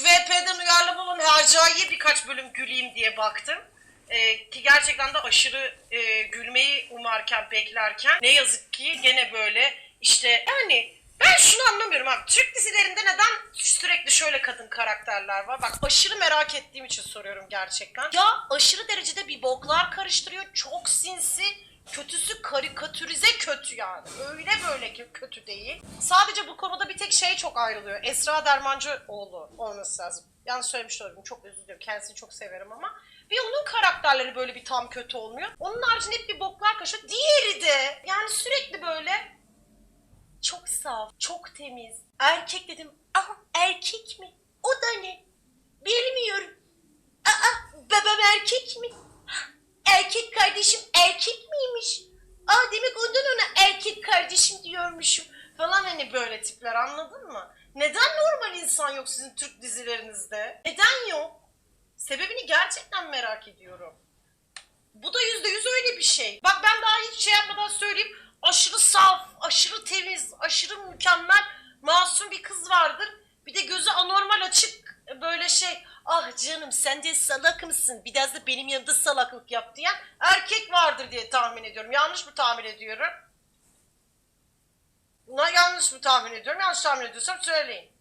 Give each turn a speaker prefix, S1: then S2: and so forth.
S1: şu VP'den uyarlama olan Hercai'ye birkaç bölüm güleyim diye baktım. Ee, ki gerçekten de aşırı e, gülmeyi umarken, beklerken ne yazık ki gene böyle işte yani ben şunu anlamıyorum abi. Türk dizilerinde neden sürekli şöyle kadın karakterler var? Bak aşırı merak ettiğim için soruyorum gerçekten. Ya aşırı derecede bir boklar karıştırıyor. Çok sinsi. Kötüsü karikatürize kötü yani. Öyle böyle ki kötü değil. Sadece bu konuda bir tek şey çok ayrılıyor. Esra Dermancıoğlu olması lazım. Yanlış söylemiş olabilirim. Çok özür dilerim. Kendisini çok severim ama. Bir onun karakterleri böyle bir tam kötü olmuyor. Onun haricinde hep bir boklar kaşıyor. Diğeri de yani sürekli böyle çok saf, çok temiz. Erkek dedim. Aha erkek mi? O da ne? Bilmiyorum. Aa babam erkek mi? Erkek? Aa demek ondan ona erkek kardeşim diyormuşum falan hani böyle tipler anladın mı? Neden normal insan yok sizin Türk dizilerinizde? Neden yok? Sebebini gerçekten merak ediyorum. Bu da yüzde yüz öyle bir şey. Bak ben daha hiç şey yapmadan söyleyeyim. Aşırı saf, aşırı temiz, aşırı mükemmel, masum bir kız vardır. Bir de gözü anormal açık böyle şey. Ah canım sen de salak mısın? Biraz da benim yanımda salaklık yap diyen erkek vardır diye tahmin ediyorum. Yanlış mı tahmin ediyorum? Buna yanlış mı tahmin ediyorum? Yanlış tahmin ediyorsam söyleyin.